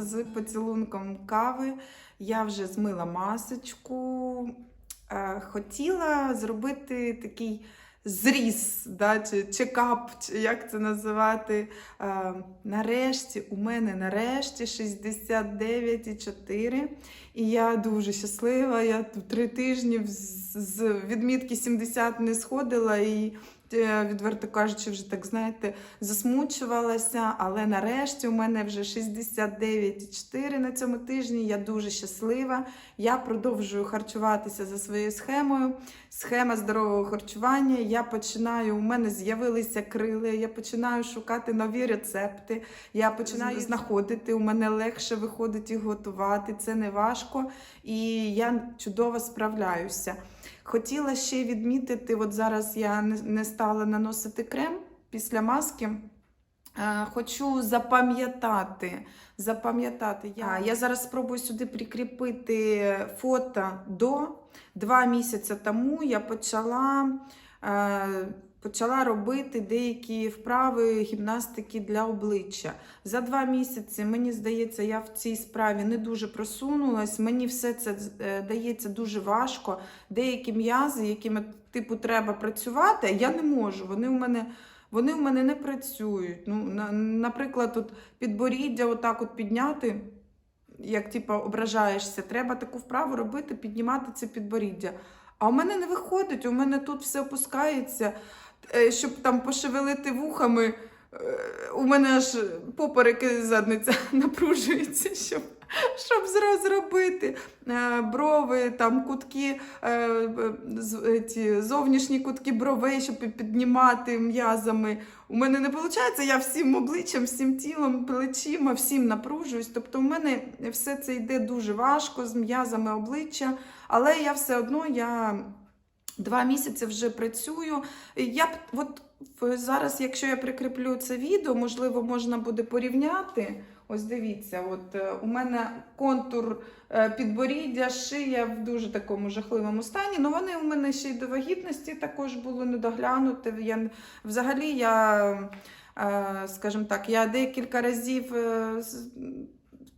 з поцілунком кави. Я вже змила масочку. Е, Хотіла зробити такий зріз, да, чи чекап, чи як це називати. Е, Нарешті, у мене нарешті 69,4. І я дуже щаслива. Я три тижні з- відмітки 70 не сходила і. Е, Відверто кажучи, вже так знаєте, засмучувалася, але нарешті у мене вже 69,4 на цьому тижні. Я дуже щаслива. Я продовжую харчуватися за своєю схемою. Схема здорового харчування. Я починаю, у мене з'явилися крили, я починаю шукати нові рецепти. Я починаю знаходити. У мене легше виходить їх готувати. Це не важко, і я чудово справляюся. Хотіла ще відмітити, от зараз я не, стала наносити крем після маски. Е, Хочу запам'ятати, запам'ятати. Я, я зараз спробую сюди прикріпити фото до два місяці тому я почала, е, почала робити деякі вправи гімнастики для обличчя. За два місяці, мені здається, я в цій справі не дуже просунулась. Мені все це е, дається дуже важко. Деякі м'язи, якими типу треба працювати, я не можу. Вони у мене. Вони у мене не працюють. Ну, на, наприклад, от підборіддя отак от підняти, як типу, ображаєшся, треба таку вправу робити, піднімати це підборіддя. А у мене не виходить, у мене тут все опускається, щоб там пошевелити вухами. е, У мене аж поперек і задниця напружується, щоб, щоб зробити. Е, Брови, там кутки, е, е, е, ті, зовнішні кутки бровей, щоб піднімати м'язами. У мене не виходить, я всім обличчям, всім тілом, плечима, всім напружуюсь. Тобто, у мене все це йде дуже важко з м'язами обличчя, але я все одно я два місяці вже працюю. Я б от зараз, якщо я прикріплю це відео, можливо, можна буде порівняти. Ось дивіться, от е, у мене контур е, підборіддя, шия в дуже такому жахливому стані. Ну вони у мене ще й до вагітності також були недоглянути. Я взагалі я, е, скажімо так, я декілька разів.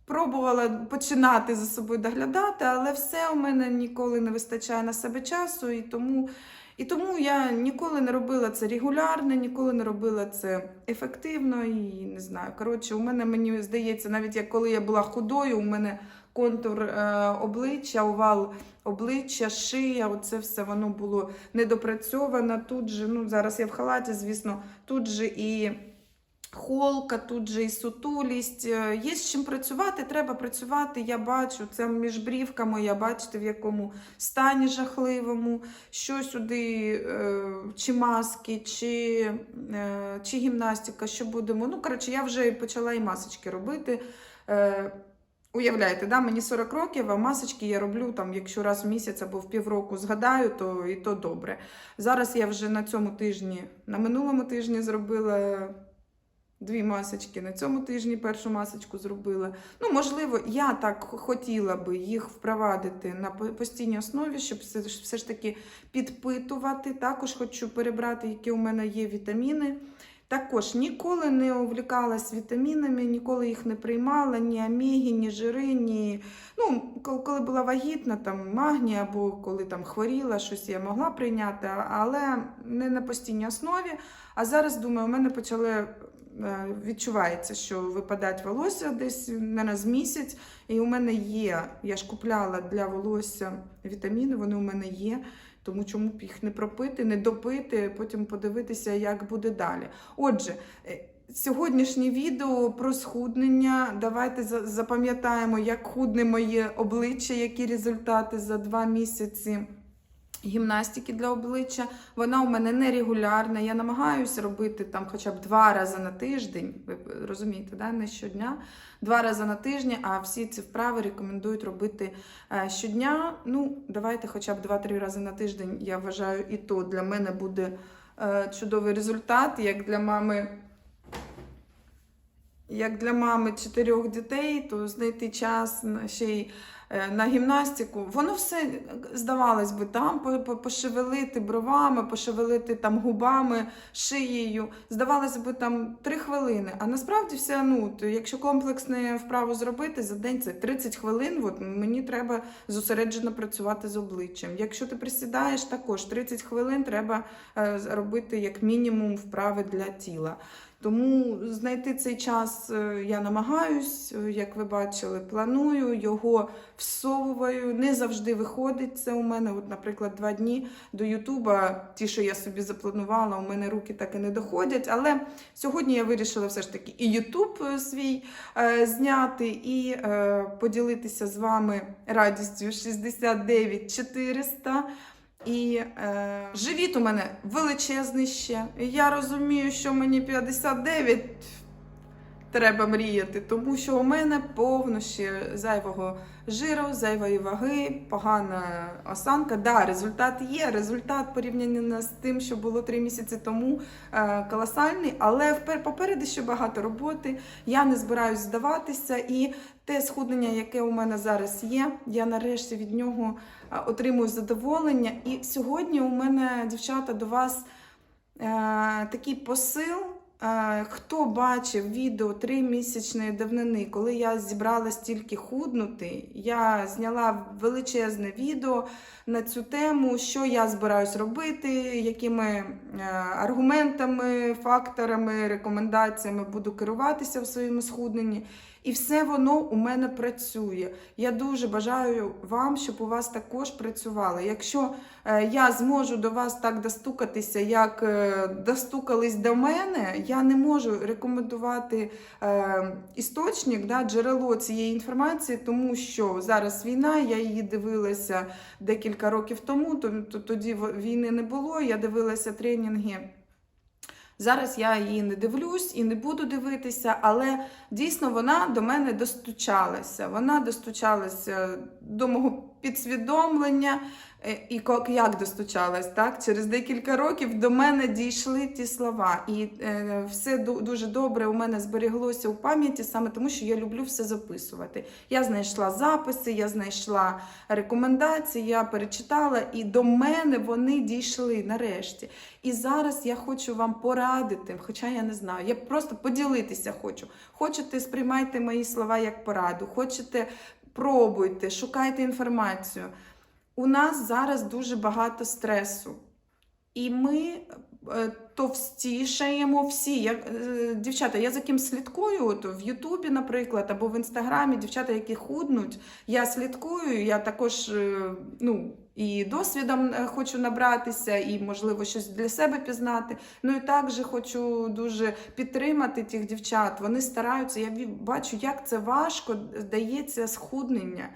Пробувала починати за собою доглядати, але все у мене ніколи не вистачає на себе часу, і тому, і тому я ніколи не робила це регулярно, ніколи не робила це ефективно і не знаю. Коротше, у мене мені здається, навіть як коли я була худою, у мене контур е, обличчя, овал обличчя, шия, оце все воно було недопрацьовано. Тут же, ну зараз я в халаті, звісно, тут же і. Холка, тут же і сутулість. Е, Є з чим працювати, треба працювати. Я бачу це між брівками, я бачите, в якому стані жахливому, що сюди, е, чи маски, чи, е, чи гімнастика, що будемо. Ну, коротше, я вже почала і масочки робити. Уявляєте, да, мені 40 років, а масочки я роблю там, якщо раз в місяць або в півроку згадаю, то і то добре. Зараз я вже на цьому тижні, на минулому тижні зробила дві масочки. На цьому тижні першу масочку зробила. Ну, можливо, я так хотіла би їх впровадити на постійній основі, щоб все, ж- таки підпитувати. Також хочу перебрати, які у мене є вітаміни. Також ніколи не увлікалась вітамінами, ніколи їх не приймала, ні омеги, ні жири, ні. Ну, коли була вагітна, там магній, або коли там хворіла, щось я могла прийняти, але не на постійній основі. А зараз думаю, у мене почали відчувається, що випадать волосся десь не раз місяць. І у мене є. Я ж купляла для волосся вітаміни, вони у мене є. Тому чому б їх не пропити, не допити, потім подивитися, як буде далі. Отже, е, сьогоднішнє відео про схуднення. Давайте запам'ятаємо, як худне моє обличчя, які результати за два місяці гімнастики для обличчя. Вона у мене нерегулярна. Я намагаюся робити там хоча б два рази на тиждень. Ви розумієте, да? не щодня, два рази на тиждень, а всі ці вправи рекомендують робити е, щодня. Ну, давайте хоча б два-три рази на тиждень. Я вважаю, і то для мене буде е, чудовий результат, як для мами. Як для мами чотирьох дітей, то знайти час ще й на гімнастику, воно все здавалось би там по- по- пошевелити бровами, пошевелити там губами, шиєю. Здавалося б, там 3 хвилини. А насправді все, ну, якщо комплексне вправу зробити за день, це 30 хвилин. От мені треба зосереджено працювати з обличчям. Якщо ти присідаєш, також 30 хвилин треба е, робити як мінімум вправи для тіла. Тому знайти цей час е, я намагаюсь, е, як ви бачили, планую, його всовую. Не завжди виходить це у мене. От, наприклад, два дні до Ютуба, ті, що я собі запланувала, у мене руки так і не доходять. Але сьогодні я вирішила все ж таки і Ютуб е, свій е, зняти, і е, поділитися з вами радістю 69 400. І е, живіт у мене величезний ще. Я розумію, що мені 59 треба мріяти, тому що у мене повно ще зайвого жиру, зайвої ваги, погана осанка. Да, результат є. Результат порівняно з тим, що було три місяці тому, е, колосальний, але попереду ще багато роботи. Я не збираюсь здаватися, і те схуднення, яке у мене зараз є, я нарешті від нього отримую задоволення. І сьогодні у мене, дівчата, до вас е, такий посил. Е, Хто бачив відео тримісячної давнини, коли я зібрала стільки худнути, я зняла величезне відео на цю тему, що я збираюсь робити, якими е, аргументами, факторами, рекомендаціями буду керуватися в своєму схудненні. І все воно у мене працює. Я дуже бажаю вам, щоб у вас також працювало. Якщо е, я зможу до вас так достукатися, як е, достукались до мене, я не можу рекомендувати е, істочник, да, джерело цієї інформації, тому що зараз війна, я її дивилася декілька років тому, то, то тоді війни не було. Я дивилася тренінги. Зараз я її не дивлюсь і не буду дивитися, але дійсно вона до мене достучалася. Вона достучалася до мого підсвідомлення. Е, І як достучалась, так? Через декілька років до мене дійшли ті слова. І е, все дуже добре у мене зберіглося у пам'яті, саме тому, що я люблю все записувати. Я знайшла записи, я знайшла рекомендації, я перечитала, і до мене вони дійшли нарешті. І зараз я хочу вам порадити, хоча я не знаю, я просто поділитися хочу. Хочете, сприймайте мої слова як пораду, хочете, пробуйте, шукайте інформацію. У нас зараз дуже багато стресу. І ми е, товстішаємо всі. Я, е, дівчата, я за ким слідкую, от в Ютубі, наприклад, або в Інстаграмі, дівчата, які худнуть, я слідкую, я також е, ну, і досвідом хочу набратися, і, можливо, щось для себе пізнати. Ну і також хочу дуже підтримати тих дівчат. Вони стараються. Я бачу, як це важко дається схуднення.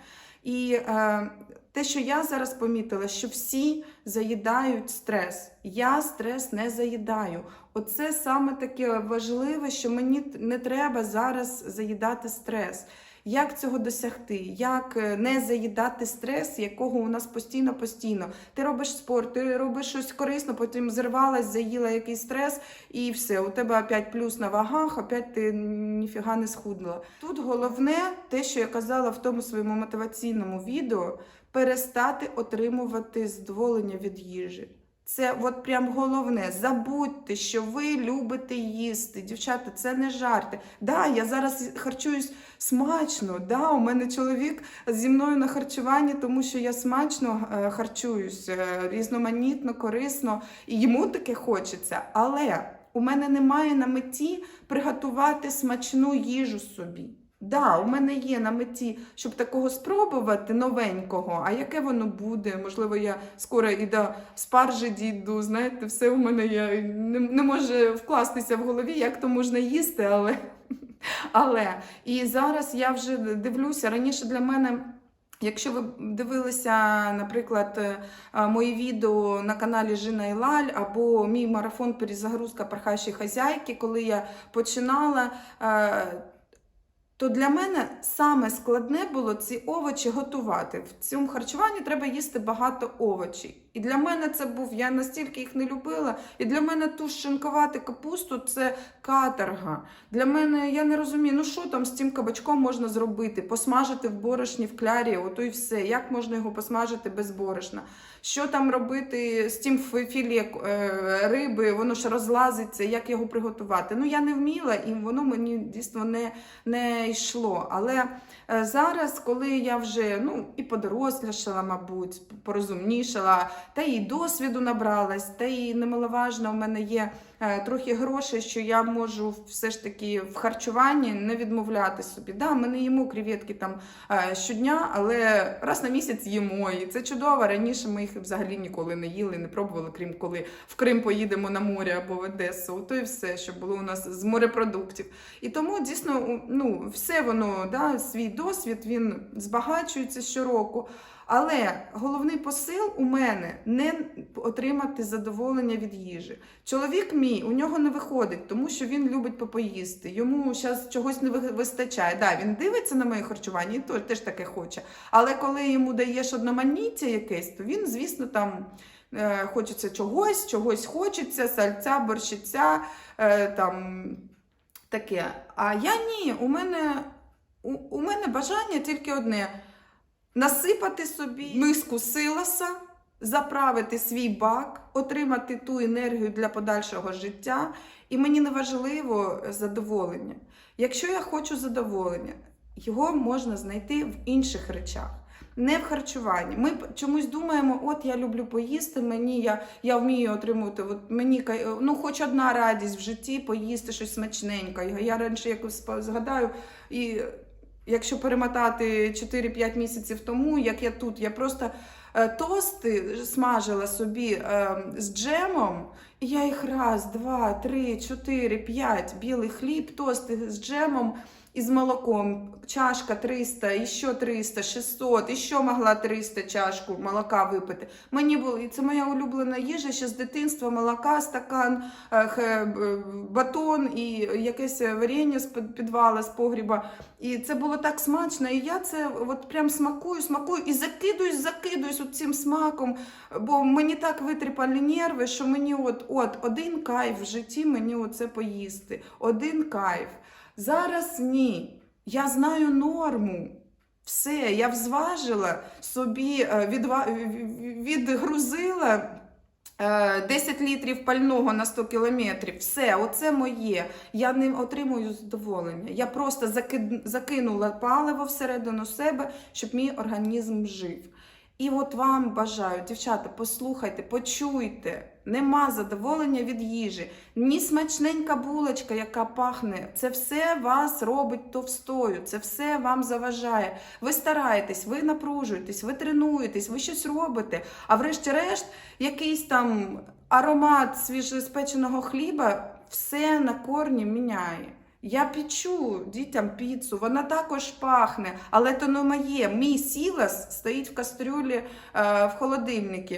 І е, те, що я зараз помітила, що всі заїдають стрес. Я стрес не заїдаю. Оце саме таке важливе, що мені не треба зараз заїдати стрес. Як цього досягти? Як е, не заїдати стрес, якого у нас постійно постійно? Ти робиш спорт, ти робиш щось корисно, потім зірвалась, заїла якийсь стрес, і все, у тебе опять плюс на вагах, опять ти ніфіга не схудла. Тут головне те, що я казала в тому своєму мотиваційному відео, перестати отримувати задоволення від їжі. Це от прям головне. Забудьте, що ви любите їсти. Дівчата, це не жарти. Да, я зараз харчуюсь смачно. Да, у мене чоловік зі мною на харчуванні, тому що я смачно е, харчуюсь, е, різноманітно, корисно, і йому таке хочеться. Але у мене немає на меті приготувати смачну їжу собі. Да, у мене є на меті, щоб такого спробувати новенького. А яке воно буде? Можливо, я скоро і до спаржі дійду. Знаєте, все у мене є не, не може вкластися в голові, як то можна їсти, але. Але і зараз я вже дивлюся раніше для мене. Якщо ви дивилися, наприклад, е, мої відео на каналі Жина і Лаль або мій марафон перезагрузка пархащої хазяйки, коли я починала, е, то для мене саме складне було ці овочі готувати. В цьому харчуванні треба їсти багато овочів. І для мене це був, я настільки їх не любила. І для мене ту шинкувати капусту це каторга. Для мене я не розумію, ну що там з цим кабачком можна зробити? Посмажити в борошні в клярі, ото і все. Як можна його посмажити без борошна? Що там робити з тим філі е, риби, воно ж розлазиться, як його приготувати? Ну я не вміла, і воно мені дійсно не, не йшло. Але е, зараз, коли я вже ну, і подорослішала, мабуть, порозумнішала, та і досвіду набралась, та і немаловажно, у мене є трохи грошей, що я можу все ж таки в харчуванні не відмовляти собі. Да, ми не їмо креветки там е, щодня, але раз на місяць їмо. І це чудово. Раніше ми їх взагалі ніколи не їли, не пробували, крім коли в Крим поїдемо на море або в Одесу. То і все, що було у нас з морепродуктів. І тому дійсно ну, все воно, да, свій досвід він збагачується щороку. Але головний посил у мене не отримати задоволення від їжі. Чоловік мій у нього не виходить, тому що він любить попоїсти. Йому зараз чогось не вистачає. Да, він дивиться на моє харчування і теж таке хоче. Але коли йому даєш одноманіття якесь, то він, звісно, там. е, Хочеться чогось, чогось хочеться, сальця, борщиця, е, там таке. А я ні, у мене, у, у мене бажання тільки одне: насипати собі миску силоса, заправити свій бак, отримати ту енергію для подальшого життя. І мені не важливо задоволення. Якщо я хочу задоволення, його можна знайти в інших речах. Не в харчуванні. Ми чомусь думаємо, от я люблю поїсти, мені я, я вмію отримувати. От мені ну, хоч одна радість в житті поїсти щось смачненьке. Я раніше якось згадаю, і якщо перемотати 4-5 місяців тому, як я тут, я просто е, тости смажила собі е, з джемом, і я їх раз, два, три, чотири, п'ять білий хліб, тости з джемом і з молоком. Чашка 300, і ще 300, 600, і ще могла 300 чашку молока випити. Мені було, це моя улюблена їжа ще з дитинства, молока, стакан, е, б- батон і якесь варення з підвала, з погріба. І це було так смачно. І я це от прям смакую, смакую і закидуюсь, закидуюсь от цим смаком. Бо мені так витріпали нерви, що мені от, от один кайф в житті мені оце поїсти. Один кайф. Зараз ні. Я знаю норму. Все, я взважила собі, е, відва... відгрузила е, 10 літрів пального на 100 кілометрів. Все, оце моє. Я не отримую задоволення. Я просто закинула паливо всередину себе, щоб мій організм жив. І от вам бажаю, дівчата, послухайте, почуйте. Нема задоволення від їжі, ні смачненька булочка, яка пахне. Це все вас робить товстою, це все вам заважає. Ви стараєтесь, ви напружуєтесь, ви тренуєтесь, ви щось робите. А врешті-решт, якийсь там аромат свіжоспеченого хліба все на корні міняє. Я печу дітям піцу, вона також пахне, але то не моє. Мій сілас стоїть в кастрюлі е, в холодильнику.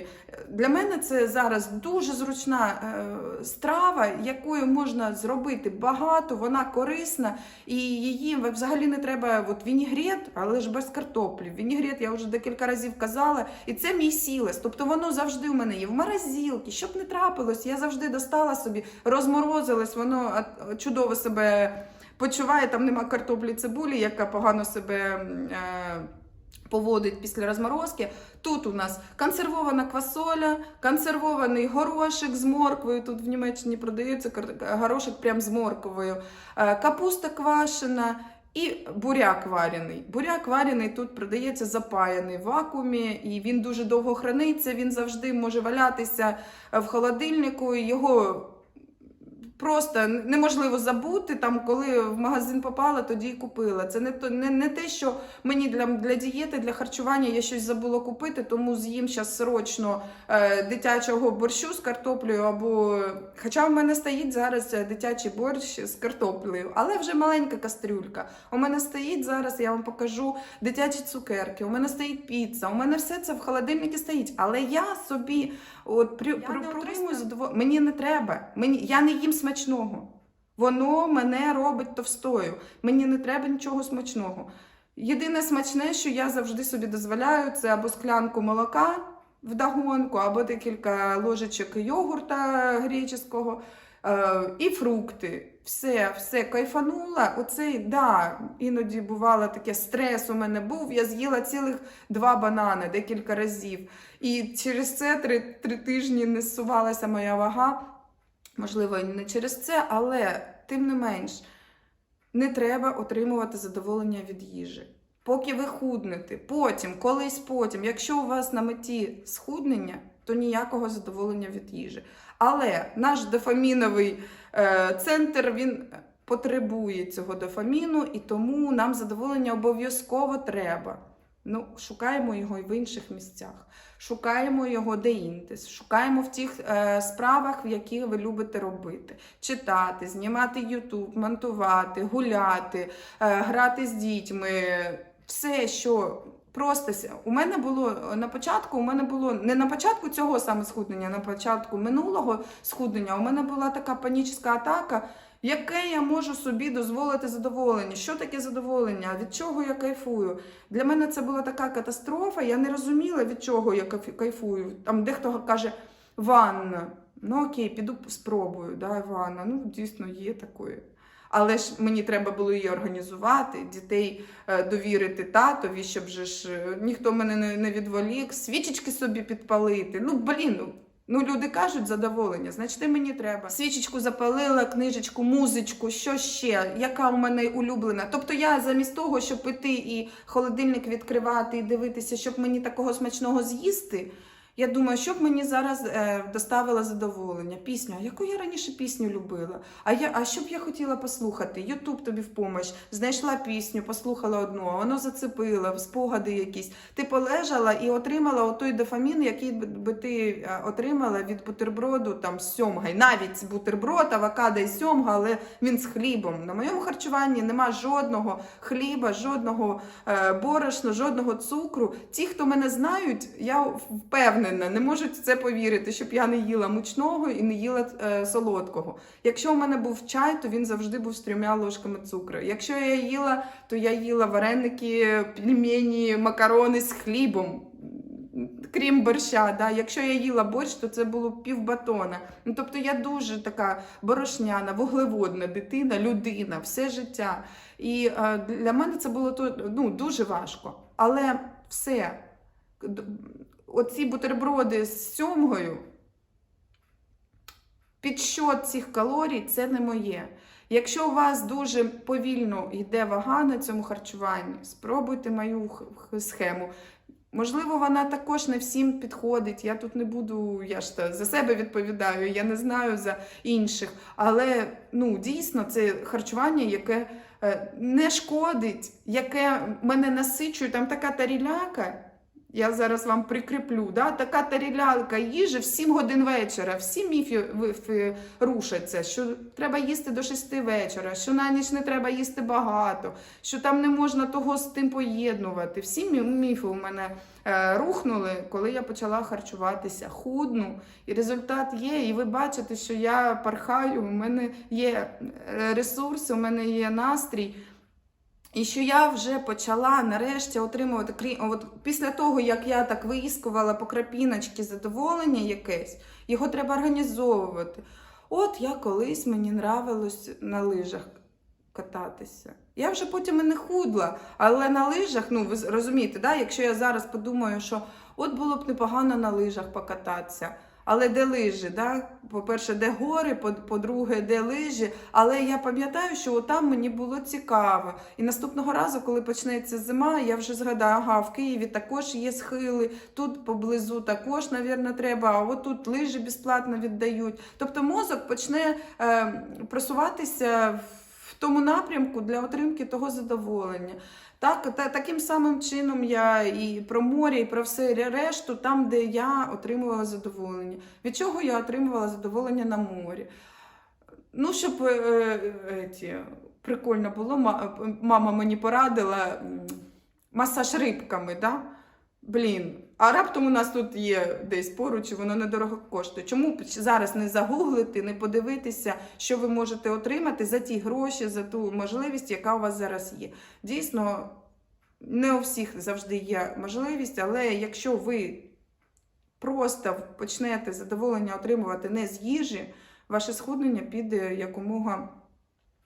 Для мене це зараз дуже зручна е, страва, якою можна зробити багато, вона корисна, і її взагалі не треба от вінігрет, але ж без картоплі. Вінігрет я вже декілька разів казала, і це мій сілес. Тобто воно завжди у мене є в морозилці, щоб не трапилось, я завжди достала собі, розморозилось, воно чудово себе почуває, там нема картоплі цибулі, яка погано себе. Е, Поводить після розморозки. Тут у нас консервована квасоля, консервований горошек з морквою. Тут в Німеччині продається кар- горошек прям з морквою, е, капуста квашена і буряк варений. Буряк варений тут продається запаяний в вакуумі, і він дуже довго храниться. Він завжди може валятися в холодильнику. Його просто неможливо забути. Там, коли в магазин попала, тоді і купила. Це не, то, не, не те, що мені для, для дієти, для харчування я щось забула купити, тому з'їм зараз срочно е, дитячого борщу з картоплею. або... Хоча в мене стоїть зараз е, дитячий борщ з картоплею, але вже маленька кастрюлька. У мене стоїть зараз, я вам покажу дитячі цукерки, у мене стоїть піца, у мене все це в холодильнику стоїть. Але я собі от при, Я при, не при, отримую задоволення. Мені не треба. Мені, я не їм смачного. Воно мене робить товстою. Мені не треба нічого смачного. Єдине смачне, що я завжди собі дозволяю, це або склянку молока вдогонку, або декілька ложечок йогурта греческого е, і фрукти. Все, все, кайфанула. Оцей, да, іноді бувало таке стрес у мене був. Я з'їла цілих два банани декілька разів. І через це три, три тижні не зсувалася моя вага. Можливо, і не через це, але тим не менш, не треба отримувати задоволення від їжі. Поки ви худнете, потім, колись потім, якщо у вас на меті схуднення, то ніякого задоволення від їжі. Але наш дофаміновий е, центр він потребує цього дофаміну, і тому нам задоволення обов'язково треба. Ну, шукаємо його і в інших місцях. Шукаємо його де-інде, шукаємо в тих е, справах, в які ви любите робити: читати, знімати Ютуб, монтувати, гуляти, е, грати з дітьми. Все, що просто у мене було на початку, у мене було не на початку цього саме схуднення, а на початку минулого схуднення, у мене була така панічна атака. Яке я можу собі дозволити задоволення? Що таке задоволення? Від чого я кайфую? Для мене це була така катастрофа. Я не розуміла, від чого я кайф- кайфую. Там дехто каже ванна. Ну окей, піду спробую. Да, ванна. Ну, дійсно, є такою. Але ж мені треба було її організувати, дітей е, довірити татові, щоб же ж е, ніхто мене не, не відволік, свічечки собі підпалити. Ну, блін, ну, люди кажуть задоволення, значить мені треба. Свічечку запалила, книжечку, музичку, що ще, яка у мене улюблена. Тобто я замість того, щоб піти і холодильник відкривати і дивитися, щоб мені такого смачного з'їсти. Я думаю, що б мені зараз е, доставило задоволення. Пісню, яку я раніше пісню любила? А я, а що б я хотіла послухати? Ютуб тобі в помощь. Знайшла пісню, послухала одну, а воно зацепило, спогади якісь. Ти полежала і отримала отой дофамін, який би, би ти е, отримала від бутерброду там з сьомгою. Навіть бутерброд, авокадо і сьомга, але він з хлібом. На моєму харчуванні нема жодного хліба, жодного е, борошна, жодного цукру. Ті, хто мене знають, я впевнена, не можуть в це повірити, щоб я не їла мучного і не їла е, солодкого. Якщо у мене був чай, то він завжди був з трьома ложками цукру. Якщо я їла, то я їла вареники, пельмені, макарони з хлібом. Крім борща, да. якщо я їла борщ, то це було півбатона. Ну, тобто я дуже така борошняна, вуглеводна дитина, людина, все життя. І е, для мене це було ну, дуже важко. Але все, оці бутерброди з сьомгою, підсчот цих калорій це не моє. Якщо у вас дуже повільно йде вага на цьому харчуванні, спробуйте мою схему. Можливо, вона також не всім підходить. Я тут не буду, я ж та за себе відповідаю, я не знаю за інших. Але ну, дійсно це харчування, яке е, не шкодить, яке мене насичує. Там така таріляка. Я зараз вам прикріплю, да? така тарілялка їжі в 7 годин вечора. Всі міфи рушаться, що треба їсти до 6 вечора, що на ніч не треба їсти багато, що там не можна того з тим поєднувати. Всі міфи у мене е, рухнули, коли я почала харчуватися, худну. І результат є. І ви бачите, що я пархаю, у мене є е, ресурси, у мене є настрій. І що я вже почала нарешті отримувати крі- От після того, як я так виїскувала по крапіночки задоволення якесь, його треба організовувати. От я колись мені нравилось на лижах кататися. Я вже потім і не худла, але на лижах, ну ви розумієте, да? якщо я зараз подумаю, що от було б непогано на лижах покататися. Але де лижі? Да? По-перше, де гори, по- по-друге, де лижі. Але я пам'ятаю, що там мені було цікаво. І наступного разу, коли почнеться зима, я вже згадаю, ага, в Києві також є схили, тут поблизу також, навірно, треба, а от тут лижі безплатно віддають. Тобто мозок почне е, просуватися в тому напрямку для отримки того задоволення. Так, та, таким самим чином я і про море, і про все решту, там, де я отримувала задоволення. Від чого я отримувала задоволення на морі? Ну, щоб е, е, ті, прикольно було, мама мені порадила масаж рибками, да? Блін, А раптом у нас тут є десь поруч, і воно недорого коштує. Чому б зараз не загуглити, не подивитися, що ви можете отримати за ті гроші, за ту можливість, яка у вас зараз є? Дійсно, не у всіх завжди є можливість, але якщо ви просто почнете задоволення отримувати не з їжі, ваше схуднення піде якомога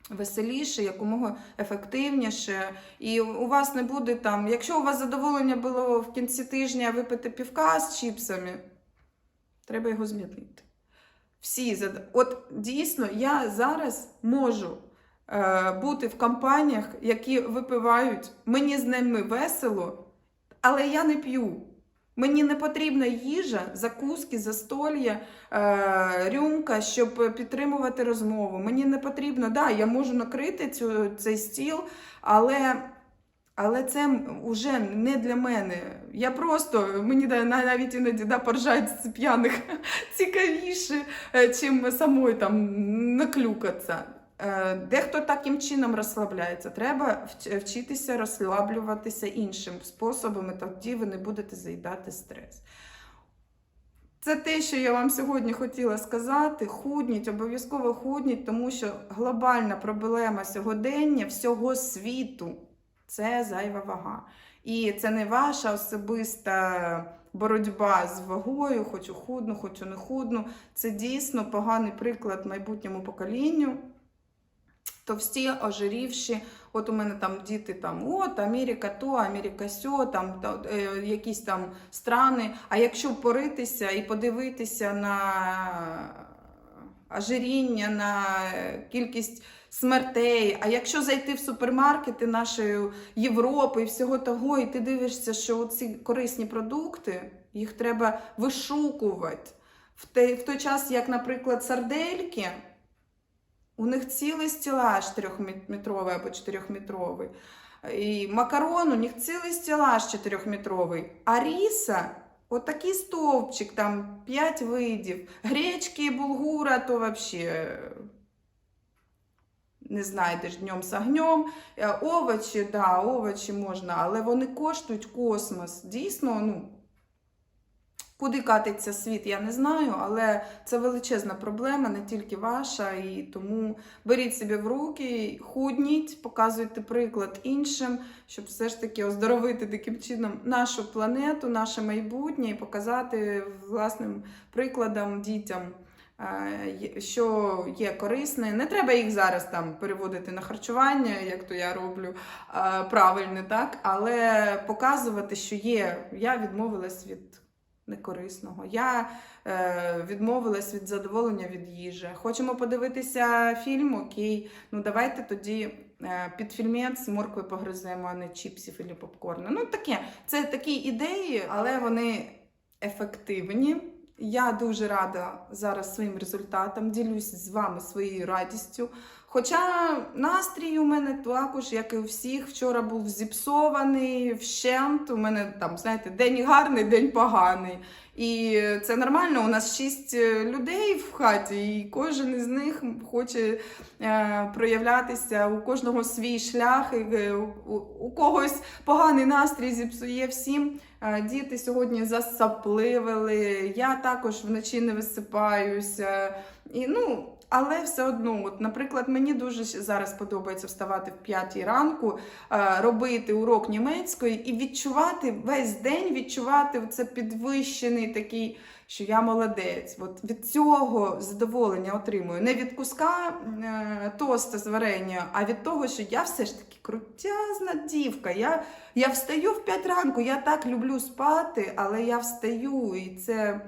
веселіше, якомога ефективніше. І у вас не буде там, якщо у вас задоволення було в кінці тижня випити півка з чіпсами, треба його змінити. Всі зад... От дійсно, я зараз можу е, бути в компаніях, які випивають, мені з ними весело, але я не п'ю. Мені не потрібна їжа, закуски, застолья, е, рюмка, щоб підтримувати розмову. Мені не потрібно, да, я можу накрити цю, цей стіл, але, але це вже не для мене. Я просто, мені навіть іноді да, поржать з п'яних цікавіше, е, чим самої там наклюкатися. Е, Дехто таким чином розслабляється. Треба вчитися розслаблюватися іншим способом, і тоді ви не будете заїдати стрес. Це те, що я вам сьогодні хотіла сказати. Худніть, обов'язково худніть, тому що глобальна проблема сьогодення всього світу це зайва вага. І це не ваша особиста боротьба з вагою, хочу худну, хочу не худну. Це дійсно поганий приклад майбутньому поколінню. Товсті, ожирівші, от у мене там діти там, от Америка то, Америка сьо, там та, е, якісь там страни. А якщо поритися і подивитися на ожиріння, на кількість смертей, а якщо зайти в супермаркети нашої Європи і всього того, і ти дивишся, що ці корисні продукти, їх треба вишукувати. В той, в той час, як, наприклад, сардельки. У них цілий стелаж трьохметровий або чотирьохметровий. І макарон, у них цілий стелаж чотирьохметровий. А ріса, отакий стовпчик, там 5 видів. Гречки, булгура, то вообще не знайдеш днем з огнем. Е, Овочі, да, овочі можна, але вони коштують космос. Дійсно, ну. Куди катиться світ, я не знаю, але це величезна проблема, не тільки ваша. І тому беріть себе в руки, худніть, показуйте приклад іншим, щоб все ж таки оздоровити таким чином нашу планету, наше майбутнє і показати власним прикладом дітям, е, що є корисне. Не треба їх зараз там переводити на харчування, як то я роблю е, правильне, так? але показувати, що є. Я відмовилась від некорисного. Я е, відмовилась від задоволення від їжі. Хочемо подивитися фільм? Окей. Ну давайте тоді е, під фільмець моркви погриземо, а не чіпсів і попкорну. Ну таке, це такі ідеї, але вони ефективні. Я дуже рада зараз своїм результатам, ділюсь з вами своєю радістю. Хоча настрій у мене також, як і у всіх, вчора був зіпсований, вщент. У мене там, знаєте, день гарний, день поганий. І це нормально. У нас шість е, людей в хаті, і кожен із них хоче е, проявлятися. У кожного свій шлях, і е, у, когось поганий настрій зіпсує всім. Діти сьогодні засапливили. Я також вночі не висипаюся. І, ну, але все одно, от, наприклад, мені дуже зараз подобається вставати в 5 ранку, е, робити урок німецької і відчувати весь день, відчувати це підвищений такий, що я молодець. От від цього задоволення отримую. Не від куска е, тоста з варення, а від того, що я все ж таки крутязна дівка. Я, я встаю в 5 ранку, я так люблю спати, але я встаю, і це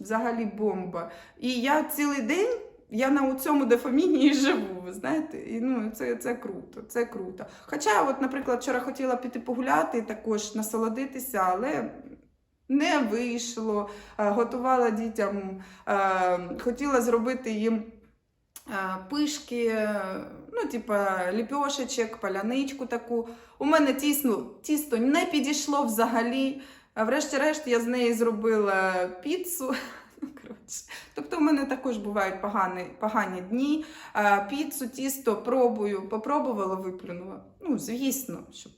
взагалі бомба. І я цілий день. Я на цьому дофаміні і живу, ви знаєте, і ну це, це круто, це круто. Хоча, от, наприклад, вчора хотіла піти погуляти і також насолодитися, але не вийшло. Е, Готувала дітям, е, хотіла зробити їм е, пишки, ну, типа ліпьошечок, паляничку таку. У мене тісно, тісто не підійшло взагалі. Врешті-решт я з неї зробила піцу. Коротше. Тобто в мене також бувають погані, погані дні. Піцу, тісто пробую, попробувала, виплюнула. Ну, звісно, щоб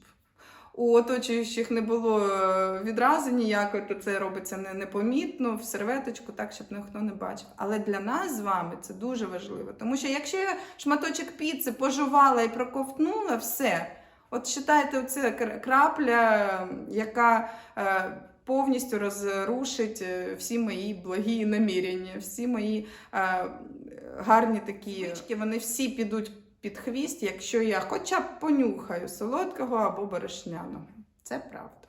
у оточуючих не було е, відразу ніякої, то це робиться непомітно, в серветочку, так, щоб ніхто не бачив. Але для нас з вами це дуже важливо. Тому що якщо я шматочок піци пожувала і проковтнула, все. От читайте, оце крапля, яка е, повністю розрушить е, всі мої благі намірення, всі мої е, гарні такі річки, вони всі підуть під хвіст, якщо я хоча б понюхаю солодкого або борошняного. Це правда.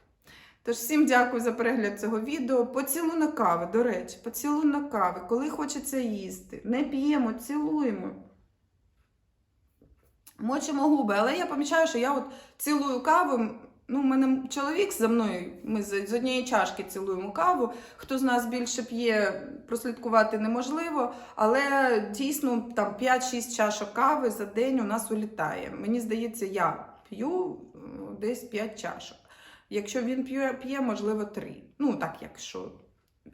Тож всім дякую за перегляд цього відео. Поцілунок кави, до речі, поцілунок кави, коли хочеться їсти. Не п'ємо, цілуємо. Мочимо губи, але я помічаю, що я от цілую каву. Ну, у мене чоловік за мною, ми з однієї чашки цілуємо каву. Хто з нас більше п'є, прослідкувати неможливо, але дійсно там 5-6 чашок кави за день у нас улітає. Мені здається, я п'ю десь 5 чашок. Якщо він п'є, можливо, 3. Ну, так, якщо.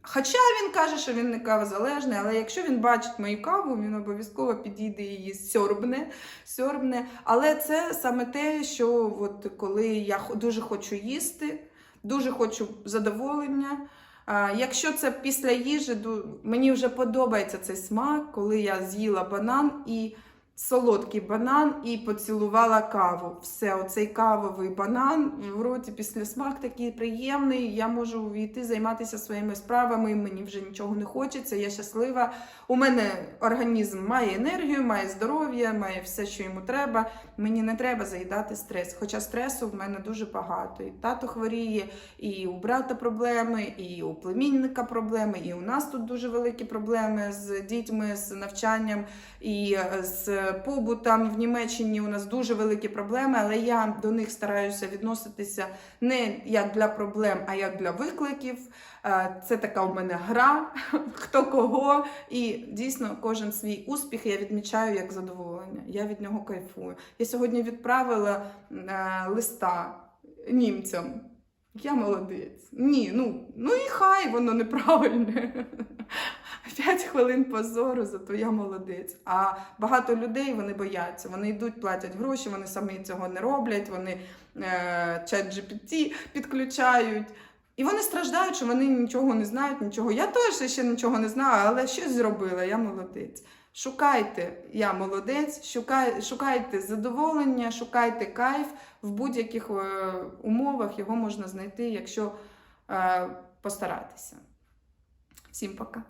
Хоча він каже, що він не кавозалежний, але якщо він бачить мою каву, він обов'язково підійде її сьорбне, сьорбне. Але це саме те, що от коли я дуже хочу їсти, дуже хочу задоволення. Якщо це після їжі, мені вже подобається цей смак, коли я з'їла банан і солодкий банан і поцілувала каву. Все, оцей кавовий банан в роті після смак такий приємний. Я можу увійти займатися своїми справами. Мені вже нічого не хочеться. Я щаслива. У мене організм має енергію, має здоров'я, має все, що йому треба. Мені не треба заїдати стрес. Хоча стресу в мене дуже багато. І тато хворіє, і у брата проблеми, і у племінника проблеми, і у нас тут дуже великі проблеми з дітьми, з навчанням і з побутом. В Німеччині у нас дуже великі проблеми, але я до них стараюся відноситися не як для проблем, а як для викликів. Е, Це така у мене гра, хто кого. І дійсно кожен свій успіх я відмічаю як задоволення. Я від нього кайфую. Я сьогодні відправила е, листа німцям. Я молодець. Ні, ну, ну і хай воно неправильне. П'ять хвилин позору, зато я молодець. А багато людей вони бояться. Вони йдуть, платять гроші, вони самі цього не роблять, вони е, чат GPT підключають. І вони страждають, що вони нічого не знають, нічого. Я теж ще нічого не знаю, але щось зробила, я молодець. Шукайте, я молодець, шукай, шукайте задоволення, шукайте кайф в будь-яких е, умовах його можна знайти, якщо е, постаратися. Всім пока.